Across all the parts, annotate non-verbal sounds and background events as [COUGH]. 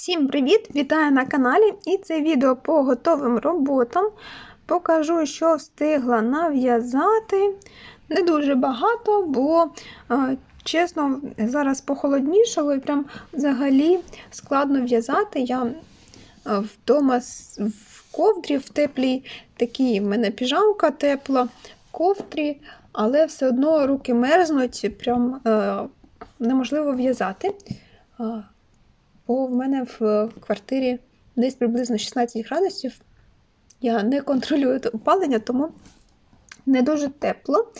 Всім привіт! Вітаю на каналі! І це відео по готовим роботам. Покажу, що встигла нав'язати. Не дуже багато, бо, е, чесно, зараз похолоднішало і прям взагалі складно в'язати. Я е, вдома в ковдрі, в теплій такій в мене піжамка тепла, в ковдрі, але все одно руки мерзнуть, прям е, неможливо в'язати. Бо в мене в квартирі десь приблизно 16 градусів. Я не контролюю опалення, тому не дуже тепло.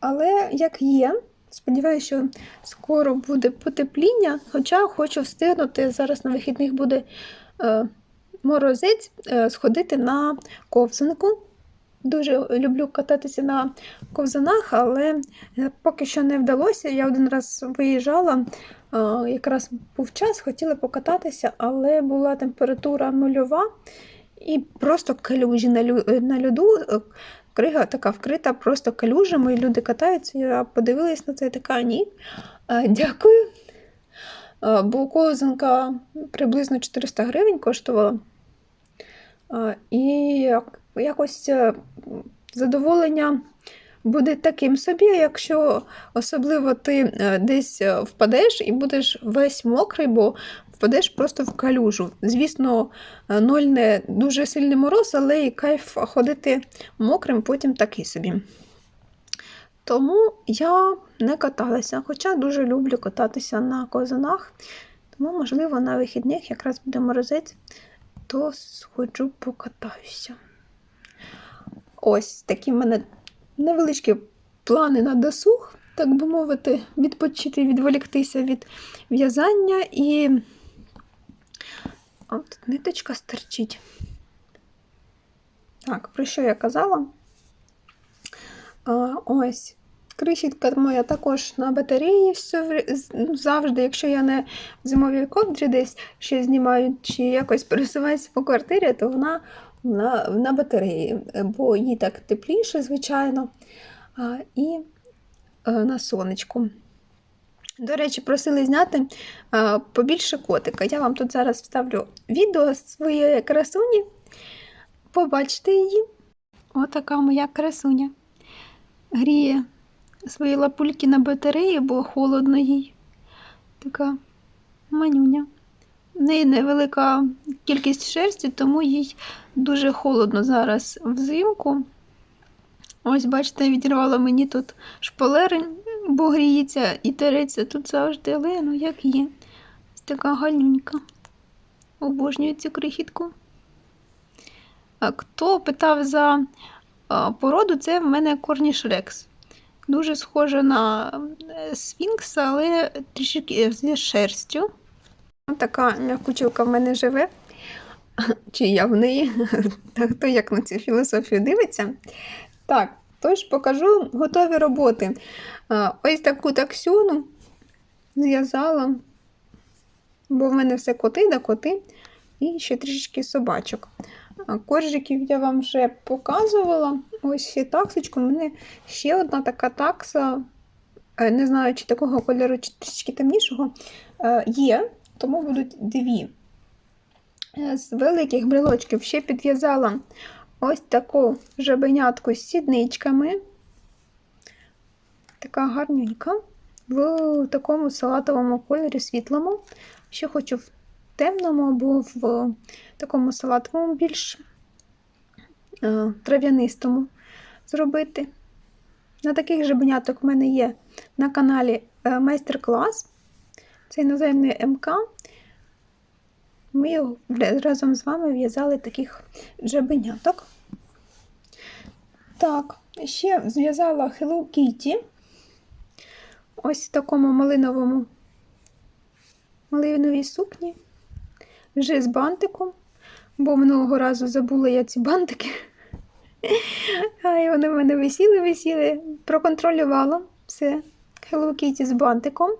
Але як є, сподіваюся, що скоро буде потепління, хоча хочу встигнути, зараз на вихідних буде е, морозець, е, сходити на ковзанку. Дуже люблю кататися на ковзанах, але е, поки що не вдалося. Я один раз виїжджала, якраз був час, хотіла покататися, але була температура нульова і просто калюжі на, на льоду. е, Крига така вкрита, просто калюжами, і люди катаються. Я подивилась на це і така ні. Е, Дякую. Е, Бо ковзанка приблизно 400 гривень коштувала. Е, І якось е, задоволення буде таким собі, якщо особливо ти е, десь е, впадеш і будеш весь мокрий, бо впадеш просто в калюжу. Звісно, е, ноль не дуже сильний мороз, але і кайф ходити мокрим потім такий собі. Тому я не каталася, хоча дуже люблю кататися на козанах. Тому, можливо, на вихідних якраз буде морозець, то сходжу покатаюся. Ось такі в мене невеличкі плани на досуг, так би мовити, відпочити, відволіктися від в'язання і. От ниточка стерчить. Так, про що я казала? А, ось. Крихітка моя також на батареї ну, завжди, якщо я не в зимовій ковдрі десь щось знімаю чи якось пересуваюся по квартирі, то вона на, на батареї, бо їй так тепліше, звичайно, а, і е, на сонечку. До речі, просили зняти а, побільше котика. Я вам тут зараз вставлю відео своєї красуні. Побачите її. Отака моя красуня. Гріє свої лапульки на батареї, бо холодно їй. Така манюня. В неї невелика кількість шерсті, тому їй дуже холодно зараз взимку. Ось, бачите, відірвала мені тут шпалери, бо гріється і тереться тут завжди, але ну як є. Ось така галюнька. Обожнюю цю крихітку. Хто питав за породу, це в мене корніш рекс. Дуже схожа на е, сфінкса, але трішки зі шерстю. Ось така м'якучилка в мене живе. Чи я в неї? Та хто як на цю філософію дивиться? Так, тож покажу готові роботи. Ось таку таксюну зв'язала, бо в мене все коти да коти, і ще трішечки собачок. Коржиків я вам вже показувала. Ось ще таксочку. У мене ще одна така такса. е, Не знаю, чи такого кольору, чи трішки темнішого, е, є, тому будуть дві. Е, З великих брелочків ще підв'язала ось таку жабенятку з сідничками. Така гарненька. В такому салатовому кольорі світлому. Ще хочу в темному або в такому салатовому більш е, трав'янистому зробити. На таких жабеняток в мене є на каналі е, майстер-клас. Це іноземний МК. Ми разом з вами в'язали таких жабеняток. Так, ще зв'язала Hello Kitty. Ось в такому малиновому малиновій сукні. Вже з бантиком, бо минулого разу забула я ці бантики. [LAUGHS] А і вони в мене висіли, висіли, проконтролювала все. Hello Kitty з бантиком.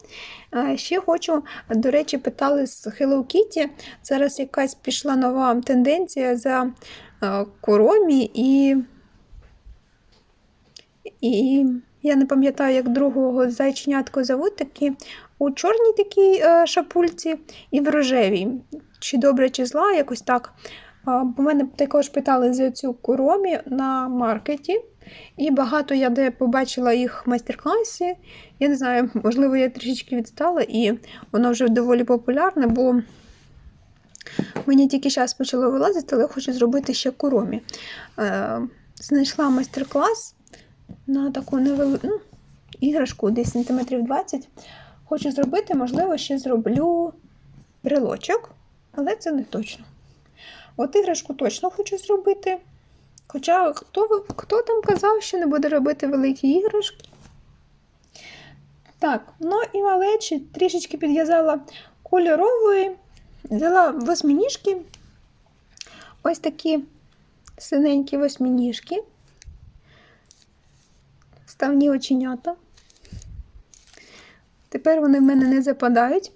Ще хочу, до речі, питали з Hello Kitty. Зараз якась пішла нова тенденція за е, коромі і, і я не пам'ятаю, як другого зайченятко зовуть такі у чорній такій е, шапульці і в рожевій. Чи добре, чи зла, якось так. Бо мене також питали за цю куромі на маркеті. І багато я де побачила їх в майстер-класі. Я не знаю, можливо, я трішечки відстала, і воно вже доволі популярне, бо мені тільки зараз почало вилазити, але хочу зробити ще куромі. Е, знайшла майстер-клас на таку невелику ну, іграшку, десь сантиметрів 20. Хочу зробити, можливо, ще зроблю брелочок, але це не точно. От іграшку точно хочу зробити. Хоча хто, хто там казав, що не буде робити великі іграшки? Так, ну і малечі трішечки підв'язала кольорової, взяла восьминіжки. Ось такі синенькі восьминіжки. Ставні оченята. Тепер вони в мене не западають.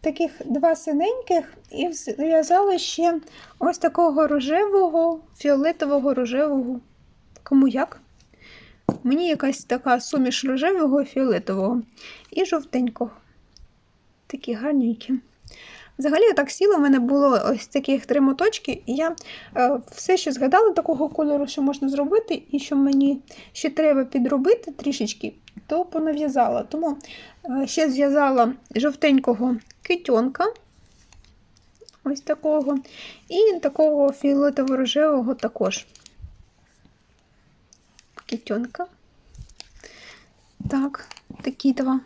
Таких два синеньких і зв'язала ще ось такого рожевого, фіолетового рожевого. Кому як? Мені якась така суміш рожевого і фіолетового і жовтенького. Такі гарненькі. Взагалі, так сіло, в мене було ось таких три моточки, і я е, все, що згадала такого кольору, що можна зробити, і що мені ще треба підробити трішечки, то понав'язала. Тому е, ще зв'язала жовтенького китьонка, ось такого, і такого фіолетово-рожевого також. Китьонка. Так, такі два.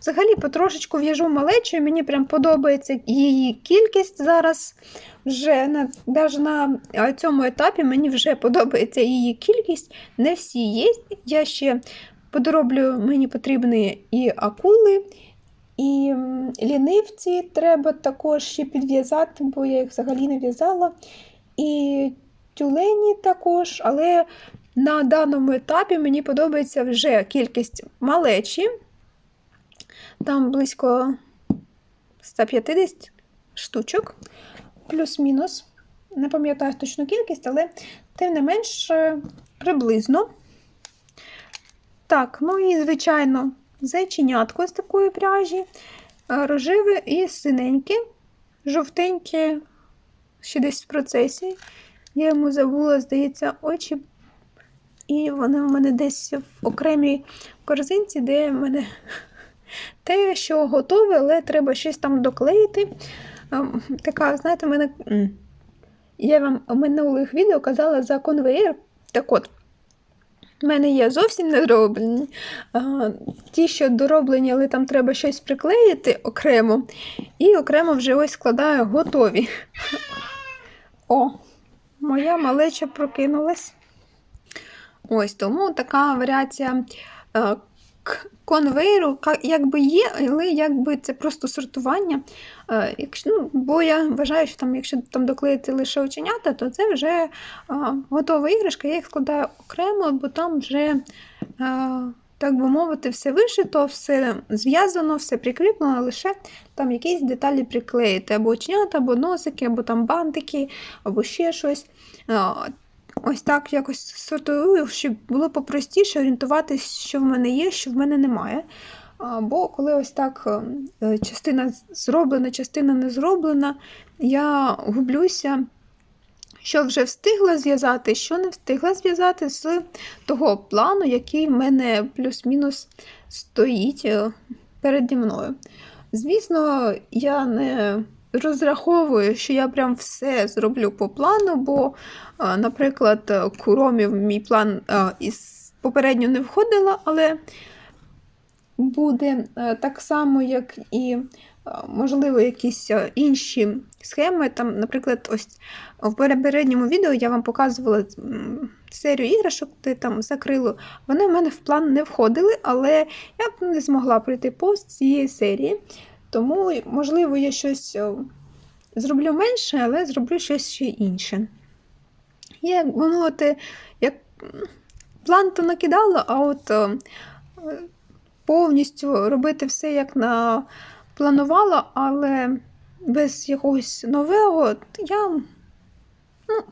Взагалі, потрошечку в'яжу малечу, і мені прям подобається її кількість зараз. Вже на, навіть на цьому етапі мені вже подобається її кількість. Не всі є. Я ще подороблю, мені потрібні і акули, і лінивці треба також ще підв'язати, бо я їх взагалі не в'язала. І тюлені також, але на даному етапі мені подобається вже кількість малечі. Там близько 150 штучок, плюс-мінус. Не пам'ятаю точну кількість, але тим не менш приблизно. Так, ну і, звичайно, зайченятко з такої пряжі, рожеве і синеньке, жовтеньке, ще десь в процесі. Я йому забула, здається, очі. І вони у мене десь в окремій корзинці, де в мене те, що готове, але треба щось там доклеїти. Ем, така, знаєте, мене. Я вам в минулих відео казала за конвейер. Так от, в мене є зовсім не зроблені. Ті, що дороблені, але там треба щось приклеїти окремо. І окремо вже ось складаю готові. О, моя малеча прокинулась. Ось тому така варіація е, конвейеру якби є, але якби це просто сортування. Е, якщо, ну, Бо я вважаю, що там, якщо там доклеїти лише оченята, то це вже а, готова іграшка, я їх складаю окремо, бо там вже, а, так би мовити, все вишито, все зв'язано, все прикріплено, лише там якісь деталі приклеїти, або оченята, або носики, або там бантики, або ще щось. Ось так якось сортую, щоб було попростіше орієнтуватися, що в мене є, що в мене немає. Бо коли ось так е, частина зроблена, частина не зроблена, я гублюся, що вже встигла зв'язати, що не встигла зв'язати з того плану, який в мене плюс-мінус стоїть е, переді мною. Звісно, я не розраховую, що я прям все зроблю по плану, бо, наприклад, куромів мій план із попередньо не входила, але буде так само, як і, можливо, якісь інші схеми. Там, Наприклад, ось в попередньому відео я вам показувала серію іграшок, де там закрило. Вони в мене в план не входили, але я б не змогла пройти пост цієї серії. Тому, можливо, я щось зроблю менше, але зроблю щось ще інше. Я, як би мовити, як план то накидала, а от повністю робити все, як напланувала, але без якогось нового я ну,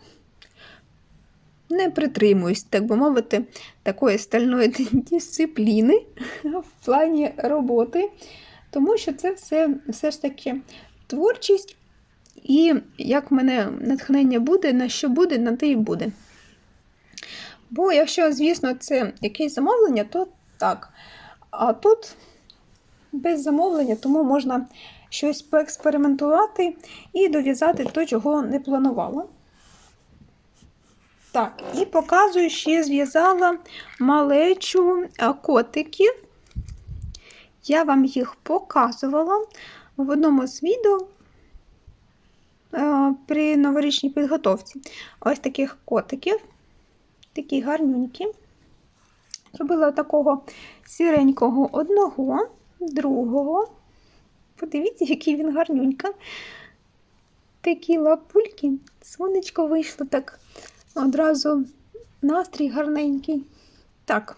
не притримуюсь, так би мовити, такої стальної [LAUGHS] дисципліни в плані роботи. Тому що це все, все ж таки творчість, і як в мене натхнення буде, на що буде, на те і буде. Бо якщо, звісно, це якесь замовлення, то так. А тут без замовлення, тому можна щось поекспериментувати і дов'язати то, чого не планувала. Так, і показую, ще зв'язала малечу котиків. Я вам їх показувала в одному з відео е, при новорічній підготовці. Ось таких котиків, такі гарнюнькі. Зробила такого сіренького одного, другого. Подивіться, який він гарнюнька. Такі лапульки. Сонечко вийшло так одразу настрій гарненький. Так,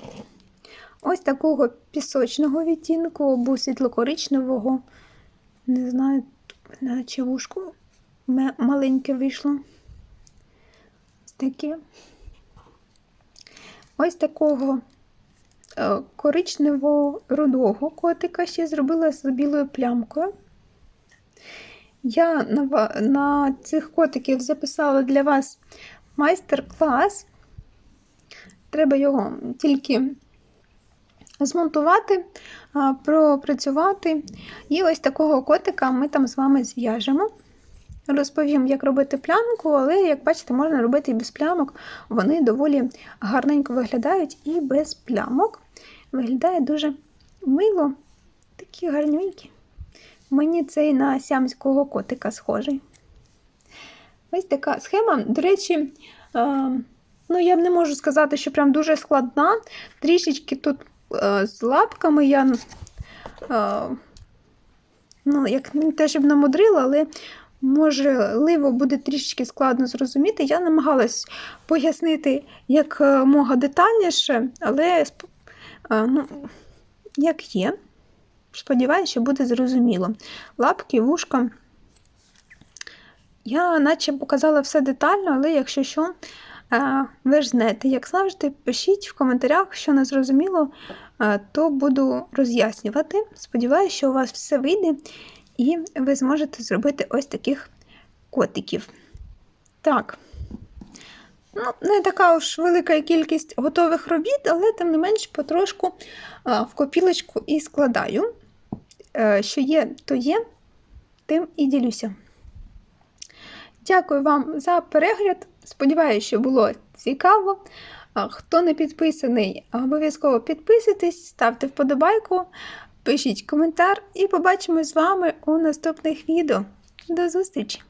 ось такого пісочного відтінку або світло-коричневого. Не знаю, наче вушко маленьке вийшло. Ось таке. Ось такого е, коричнево-рудого котика ще зробила з білою плямкою. Я на, на цих котиків записала для вас майстер-клас. Треба його тільки змонтувати, пропрацювати. І ось такого котика ми там з вами зв'яжемо. Розповім, як робити плямку, але, як бачите, можна робити і без плямок. Вони доволі гарненько виглядають і без плямок. Виглядає дуже мило, такі гарненькі. Мені цей на сямського котика схожий. Ось така схема. До речі, ну я не можу сказати, що прям дуже складна. Трішечки тут з лапками я е, ну, як теж б намудрила, але можливо буде трішечки складно зрозуміти. Я намагалась пояснити як мога детальніше, але ну, як є. Сподіваюся, що буде зрозуміло. Лапки, вушка. Я наче показала все детально, але якщо що, ви ж знаєте, як завжди, пишіть в коментарях, що не зрозуміло, то буду роз'яснювати. Сподіваюся, що у вас все вийде, і ви зможете зробити ось таких котиків. Так, ну, не така уж велика кількість готових робіт, але, тим не менш, потрошку в копілочку і складаю. Е, що є, то є, тим і ділюся. Дякую вам за перегляд. Сподіваюся, що було цікаво. Хто не підписаний, обов'язково підписуйтесь, ставте вподобайку, пишіть коментар і побачимось з вами у наступних відео. До зустрічі!